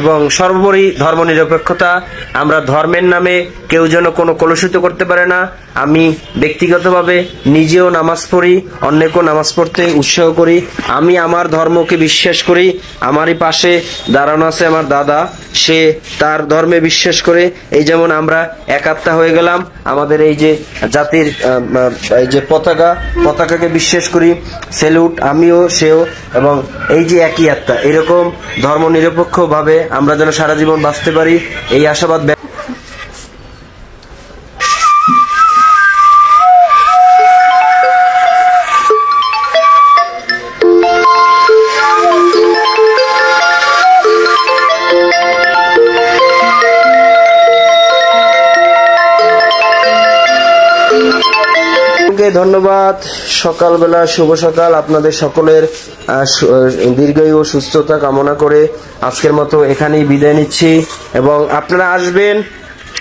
এবং সর্বোপরি ধর্মনিরপেক্ষতা, আমরা ধর্মের নামে কেউ যেন কোনো কলুষিত করতে পারে না, আমি ব্যক্তিগতভাবে নিজেও নামাজ পড়ি, অন্যকেও নামাজ পড়তে উৎসাহ করি, আমি আমার ধর্মকে বিশ্বাস করি, আমারই পাশে দাঁড়ানো আছে আমার দাদা। সে তার ধর্মে বিশ্বাস করে, এই যেমন আমরা একাত্তা হয়ে গেলাম, আমাদের এই যে জাতির এই যে পতাকা, পতাকাকে বিশ্বাস করি, সেলুট, আমিও, সেও, এবং এই যে একই আত্মা, এরকম ধর্ম নিরপেক্ষভাবে আমরা যেন সারা জীবন বাঁচতে পারি, এই আশাবাদ সকলকে ধন্যবাদ। সকালবেলা শুভ সকাল আপনাদের সকলের দীর্ঘায়ু ও সুস্থতা কামনা করে আজকের মতো এখানেই বিদায় নিচ্ছি এবং আপনারা আসবেন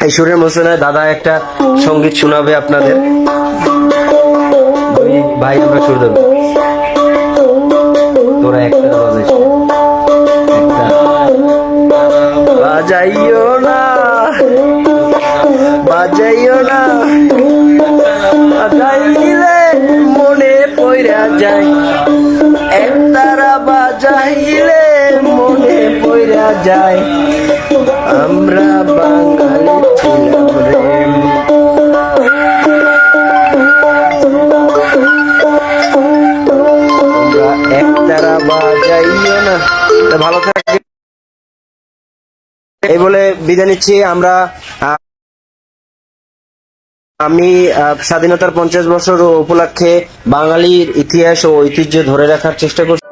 এই সুরের মোসেনায় দাদা একটা সংগীত শোনাবে আপনাদের। ভাই, আমরা সুর দেবো। তোরা একটা বাজাইস বাজাইও না বাজাইও না। যায়। আমরা বাঙালি ছিলাম রে একতারা বাজাইও না। ভালো থাকে এই বলে বিদায় নিচ্ছি। আমরা আমি স্বাধীনতার পঞ্চাশ বছর উপলক্ষে বাঙালির ইতিহাস ও ঐতিহ্য ধরে রাখার চেষ্টা করছি।